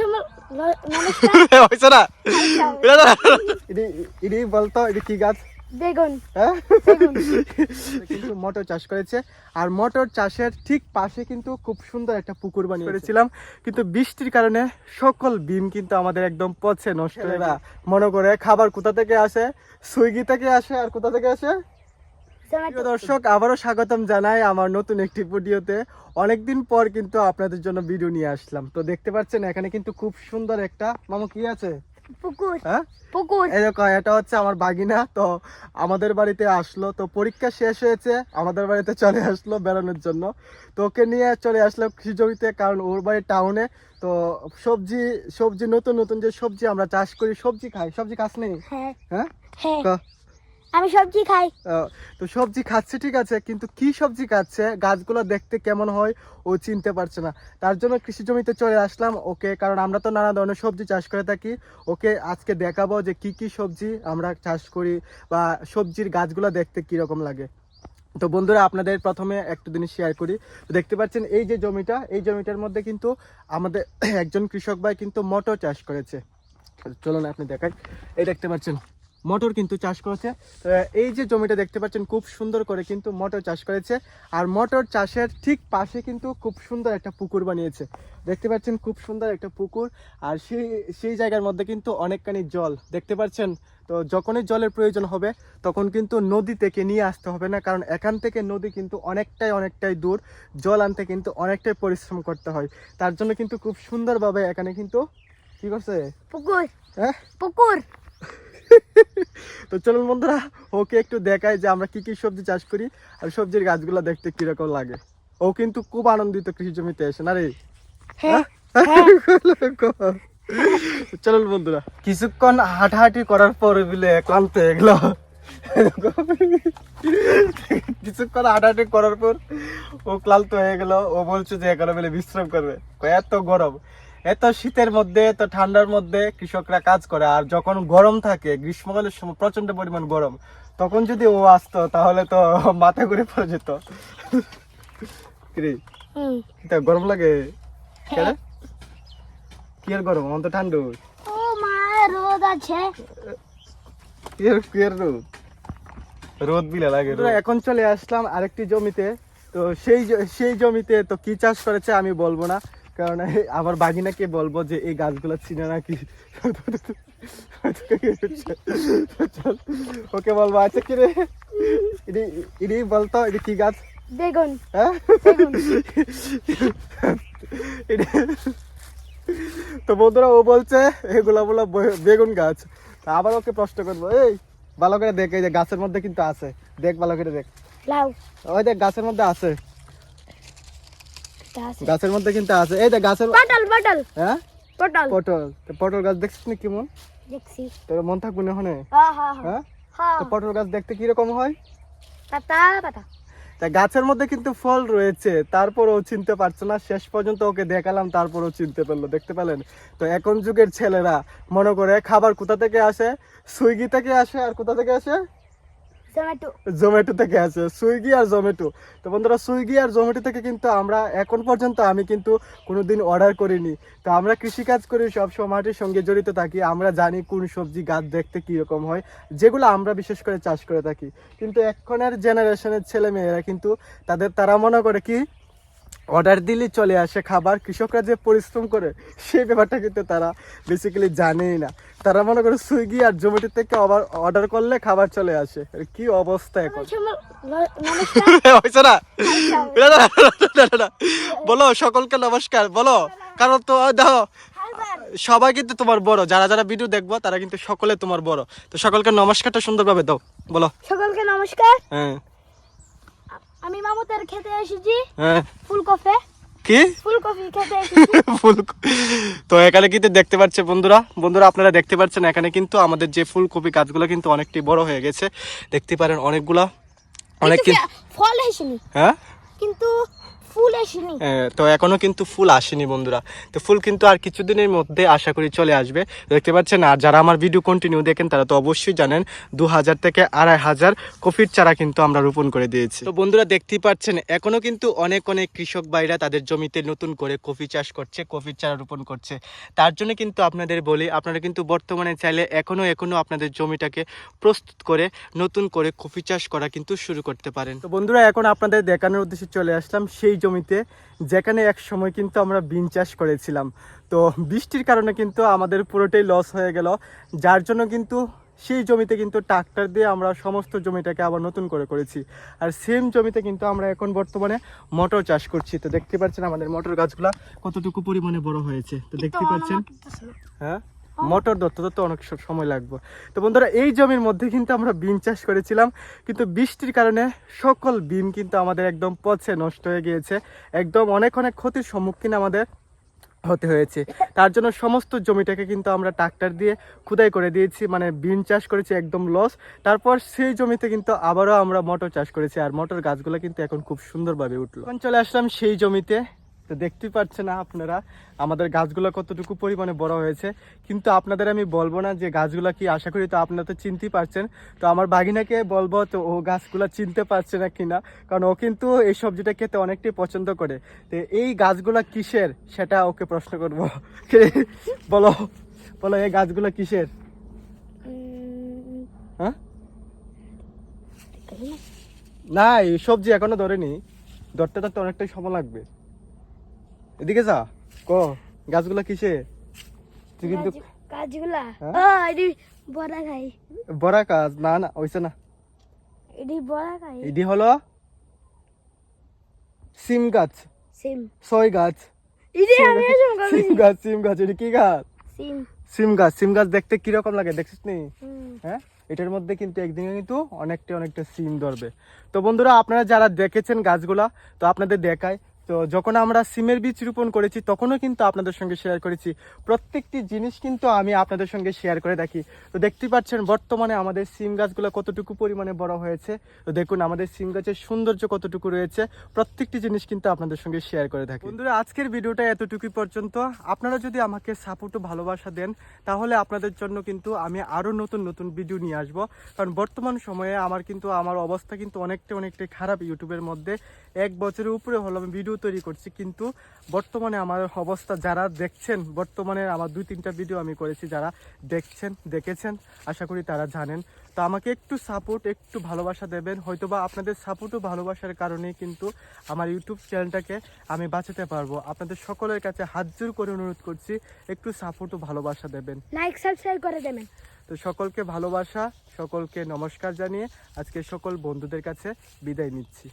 না? আচ্ছা, বলতো এটি কি গাছ? বেগুন। হ্যাঁ? কিন্তু মটর চাষ করেছে। আর মটর চাষের ঠিক পাশে কিন্তু খুব সুন্দর একটা পুকুর বানিয়ে করেছিলাম কিন্তু বৃষ্টির কারণে সকল বিম কিন্তু আমাদের একদম পচে নষ্ট হয়ে। মনে করে খাবার কোথা থেকে আসে? সুইগি থেকে আসে? আর কোথা থেকে আসে? প্রিয় দর্শক আবারও স্বাগতম জানাই আমার নতুন একটি ভিডিওতে। অনেকদিন পর কিন্তু আপনাদের জন্য ভিডিও নিয়ে আসলাম। তো দেখতে পাচ্ছেন এখানে কিন্তু খুব সুন্দর একটা মামু কি আছে? পুকুর। হ্যাঁ? পুকুর। এই দেখো এটা হচ্ছে আমার বাগিনা। তো আমাদের বাড়িতে আসলো। তো পরীক্ষা শেষ হয়েছে আমাদের বাড়িতে চলে আসলো বেড়ানোর জন্য। তো ওকে নিয়ে চলে আসলো কৃষি জমিতে কারণ ওর বাড়ি টাউনে। তো সবজি সবজি নতুন নতুন যে সবজি আমরা চাষ করি সবজি খাই। সবজি খাস নেই? হ্যাঁ। হ্যাঁ? হ্যাঁ। আমি সবজি খাই। তো সবজি খাচ্ছে, ঠিক আছে, কিন্তু কি সবজি খাচ্ছে, গাছগুলো দেখতে কেমন হয়, ও চিনতে পারছে না। তার জন্য কৃষি জমিতে চলে আসলাম, ওকে, কারণ আমরা তো নানা ধরনের সবজি চাষ করে থাকি। ওকে আজকে দেখাবো যে কি কি সবজি আমরা চাষ করি বা সবজির গাছগুলো দেখতে কি রকম লাগে। তো বন্ধুরা, আপনাদের প্রথমে একটু জিনিস শেয়ার করি। তো দেখতে পাচ্ছেন, এই যে জমিটা, এই জমিটার মধ্যে কিন্তু আমাদের একজন কৃষক ভাই কিন্তু মটর চাষ করেছে। চলুন, আপনি দেখাই। এই দেখতে পাচ্ছেন মটর কিন্তু চাষ করেছে। এই যে জমিটা দেখতে পাচ্ছেন খুব সুন্দর করে কিন্তু মটর চাষ করেছে। আর মটর চাষের ঠিক পাশে কিন্তু খুব সুন্দর একটা পুকুর বানিয়েছে। দেখতে পাচ্ছেন খুব সুন্দর একটা পুকুর। আর সেই সেই জায়গার মধ্যে কিন্তু অনেকখানি জল দেখতে পাচ্ছেন? তো যখনই জলের প্রয়োজন হবে তখন কিন্তু নদী থেকে নিয়ে আসতে হবে না কারণ এখান থেকে নদী কিন্তু অনেকটাই অনেকটাই দূর। জল আনতে কিন্তু অনেকটাই পরিশ্রম করতে হয়। তার জন্য কিন্তু খুব সুন্দরভাবে এখানে কিন্তু কি করছে? পুকুর। হ্যাঁ? পুকুর। তো চলুন বন্ধুরা ওকে একটু দেখাই যে আমরা কি কি সবজি চাষ করি আর সবজির গাছগুলো দেখতে কীরকম লাগে। ও কিন্তু খুব আনন্দিত কৃষি জমিতে এসে না রে? হ্যাঁ চলুন বন্ধুরা কিছুক্ষণ হাঁটাহাঁটি করার পর বিলে ক্লান্ত হয়ে গেল। কিছুক্ষণ হাঁটাহাঁটি করার পর ও ক্লান্ত হয়ে গেল। ও বলছে যে এখানে বেলে বিশ্রাম করবে। এত গরম। এত শীতের মধ্যে এত ঠান্ডার মধ্যে কৃষকরা কাজ করে আর যখন গরম থাকে গ্রীষ্মকালের সময় প্রচণ্ড পরিমাণ গরম তখন যদি ও আসতো তাহলে তো মাথা ঘুরে পড়ে যেত। গরম লাগে। কি আর গরম? আমার তো ঠান্ডা। ও মা রোদ আছে। কি আর কি আর রোদ? রোদ বিলে লাগে এখন চলে আসলাম আরেকটি জমিতে। তো সেই সেই জমিতে তো কি চাষ করেছে আমি বলব না। কারণ আমার বাগিনাকে বলব যে এই গাছগুলো চিনে নাকি ওকে বলব আচ্ছা কি রে? ইনি বলতো এটি কি গাছ? বেগুন। হ্যাঁ? তো বন্ধুরা ও বলছে এগুলা বলো বেগুন গাছ। আবার ওকে প্রশ্ন করব এই ভালো করে দেখ এই যে গাছের মধ্যে কিন্তু আছে। দেখ ভালো করে দেখ। লাউ। ওই দেখ গাছের মধ্যে আছে। গাছের মধ্যে কিন্তু আছে। এই দেখ গাছের পটল পটল। হ্যাঁ? পটল। পটল। তো পটল গাছ দেখছিস না কেমন দেখছি। তোর মন থাকবে না ওখানে? হ্যাঁ? তো পটল গাছ দেখতে কীরকম হয়? পাতা পাতা। তা গাছের মধ্যে কিন্তু ফল রয়েছে তারপর ও চিনতে পারছে না। শেষ পর্যন্ত ওকে দেখালাম তারপর ও চিনতে পারল। দেখতে পেলেন? তো এখন যুগের ছেলেরা মনে করে খাবার কোথা থেকে আসে? সুইগি থেকে আসে আর কোথা থেকে আসে? জোম্যাটো থেকে আছে সুইগি আর জোম্যাটো তো বন্ধুরা সুইগি আর জোম্যাটো থেকে কিন্তু আমরা এখন পর্যন্ত আমি কিন্তু কোনো দিন অর্ডার করিনি। তো আমরা কৃষিকাজ করি, সব মাটির সঙ্গে জড়িত থাকি। আমরা জানি কোন সবজি গাছ দেখতে কীরকম হয়, যেগুলো আমরা বিশেষ করে চাষ করে থাকি। কিন্তু এখনের জেনারেশনের ছেলে মেয়েরা কিন্তু তাদের, তারা মনে করে কি অর্ডার দিলে চলে আসে খাবার। কৃষকরা যে পরিশ্রম করে সেই ব্যাপারটা কিন্তু তারা বেসিক্যালি জানেই না। তারা মনে করে সুইগি আর জোম্যাটো থেকে আবার অর্ডার করলে খাবার চলে আসে। কি অবস্থা এখন? হয়েছে না। বলো সকলকে নমস্কার। বলো কারণ তো ওই দেখো সবাই কিন্তু তোমার বড়। যারা যারা ভিডিও দেখব তারা কিন্তু সকলে তোমার বড়। তো সকলকে নমস্কারটা সুন্দরভাবে দাও। বলো। সকলকে নমস্কার। হ্যাঁ। আমি মামুতের খেতে এসেছি। হ্যাঁ। ফুলকপি। কি? ফুলকপি খেতে এসেছি। তো এখানে কিন্তু দেখতে পাচ্ছে বন্ধুরা বন্ধুরা আপনারা দেখতে পাচ্ছেন এখানে কিন্তু আমাদের যে ফুলকপি গাছগুলো কিন্তু অনেকটাই বড় হয়ে গেছে। দেখতে পারেন অনেকগুলা অনেক ফল হ্যাঁ? কিন্তু ফুল আসেনি। তো এখনও কিন্তু ফুল আসেনি বন্ধুরা। তো ফুল কিন্তু আর কিছুদিনের মধ্যে আশা করি চলে আসবে। দেখতে পাচ্ছেন, আর যারা আমার ভিডিও কন্টিনিউ দেখেন, তারা তো অবশ্যই জানেন দু হাজার থেকে আড়াই হাজার কফির চারা কিন্তু আমরা রোপণ করে দিয়েছি। তো বন্ধুরা দেখতেই পাচ্ছেন, এখনও কিন্তু অনেক অনেক কৃষক ভাইরা তাদের জমিতে নতুন করে কফি চাষ করছে, কফির চারা রোপণ করছে। তার জন্য কিন্তু আপনাদের বলি, আপনারা কিন্তু বর্তমানে চাইলে এখনও এখনও আপনাদের জমিটাকে প্রস্তুত করে, নতুন করে কফি চাষ করা কিন্তু শুরু করতে পারেন। তো বন্ধুরা, এখন আপনাদের দেখানোর উদ্দেশ্যে চলে আসলাম, সেই জমিতে যেখানে এক সময় কিন্তু আমরা বিন চাষ করেছিলাম। তো বৃষ্টির কারণে কিন্তু আমাদের পুরোটাই লস হয়ে গেল। যার জন্য কিন্তু সেই জমিতে কিন্তু ট্রাক্টর দিয়ে আমরা সমস্ত জমিটাকে আবার নতুন করে করেছি। আর সেম জমিতে কিন্তু আমরা এখন বর্তমানে মটর চাষ করছি। তো দেখতে পাচ্ছেন আমাদের মটর গাছগুলা কতটুকু পরিমাণে বড় হয়েছে? তো দেখতে পাচ্ছেন? হ্যাঁ? মটর ধরতে ধরতে অনেক সময় লাগবে। তো বন্ধুরা, এই জমির মধ্যে কিন্তু আমরা বিন চাষ করেছিলাম, কিন্তু বৃষ্টির কারণে সকল বিন কিন্তু আমাদের একদম পচে নষ্ট হয়ে গিয়েছে। একদম অনেক অনেক ক্ষতির সম্মুখীন আমাদের হতে হয়েছে। তার জন্য সমস্ত জমিটাকে কিন্তু আমরা ট্রাক্টর দিয়ে খুদাই করে দিয়েছি মানে বিন চাষ করেছি একদম লস। তারপর সেই জমিতে কিন্তু আবারও আমরা মটর চাষ করেছি, আর মটর গাছগুলো কিন্তু এখন খুব সুন্দরভাবে উঠল। এখন চলে আসলাম সেই জমিতে। তো দেখতেই পাচ্ছেন না আপনারা আমাদের গাছগুলো কতটুকু পরিমাণে বড় হয়েছে। কিন্তু আপনাদের আমি বলব না যে গাছগুলো কি আশা করি তো আপনারা তো চিনতেই পারছেন। তো আমার বাঘিনাকে বলব তো ও গাছগুলো চিনতে পারছে না কিনা কারণ ও কিন্তু এই সবজিটা খেতে অনেকটাই পছন্দ করে। তো এই গাছগুলো কিসের? সেটা ওকে প্রশ্ন করব। কে? বলো বলো এই গাছগুলো কিসের? হ্যাঁ? না এই সবজি এখনও ধরেনি। ধরতে ধরতে অনেকটাই সময় লাগবে। এদিকে যা। ক গাছগুলো কিসে? তুই কিন্তু কাজগুলা হ্যাঁ? ও এডি বড়া খাই বড় কাজ না না ওইসে না। এডি বড়া খাই এটি হলো সিম গাছ। সিম। সই গাছ। এডি আমি সিম গাছ সিম গাছ এটি কি গাছ? সিম। সিম গাছ সিম গাছ দেখতে কীরকম লাগে দেখছিস নি? হ্যাঁ? এটার মধ্যে কিন্তু একদিনে কিন্তু অনেকটা অনেকটা সিম ধরবে। তো বন্ধুরা আপনারা যারা দেখেছেন গাছগুলা তো আপনাদের দেখায় তো যখন আমরা সিমের বীজ রোপণ করেছি, তখনও কিন্তু আপনাদের সঙ্গে শেয়ার করেছি। প্রত্যেকটি জিনিস কিন্তু আমি আপনাদের সঙ্গে শেয়ার করে রাখি। তো দেখতেই পাচ্ছেন, বর্তমানে আমাদের সিম গাছগুলো কতটুকু পরিমাণে বড় হয়েছে। তো দেখুন, আমাদের সিম গাছের সৌন্দর্য কতটুকু রয়েছে। প্রত্যেকটি জিনিস কিন্তু আপনাদের সঙ্গে শেয়ার করে থাকি। বন্ধুরা, আজকের ভিডিওটা এতটুকুই পর্যন্ত। আপনারা যদি আমাকে সাপোর্ট ভালোবাসা দেন, তাহলে আপনাদের জন্য কিন্তু আমি আরও নতুন নতুন ভিডিও নিয়ে আসব। কারণ বর্তমান সময়ে আমার কিন্তু, আমার অবস্থা কিন্তু অনেকটা অনেকটা খারাপ ইউটিউবের মধ্যে। এক বছরের উপরে হলো আমি ভিডিও তৈরি করছি কিন্তু বর্তমানে আমার অবস্থা যারা দেখছেন বর্তমানে আমার দুই তিনটা ভিডিও আমি করেছি যারা দেখছেন দেখেছেন আশা করি তারা জানেন। তো আমাকে একটু সাপোর্ট একটু ভালোবাসা দেবেন হয়তোবা আপনাদের সাপোর্ট ও ভালোবাসার কারণেই কিন্তু আমার ইউটিউব চ্যানেলটাকে আমি বাঁচাতে পারব। আপনাদের সকলের কাছে হাত জোর করে অনুরোধ করছি একটু সাপোর্ট ও ভালোবাসা দেবেন। লাইক সাবস্ক্রাইব করে দেবেন। তো সকলকে ভালোবাসা সকলকে নমস্কার জানিয়ে আজকে সকল বন্ধুদের কাছে বিদায় নিচ্ছি।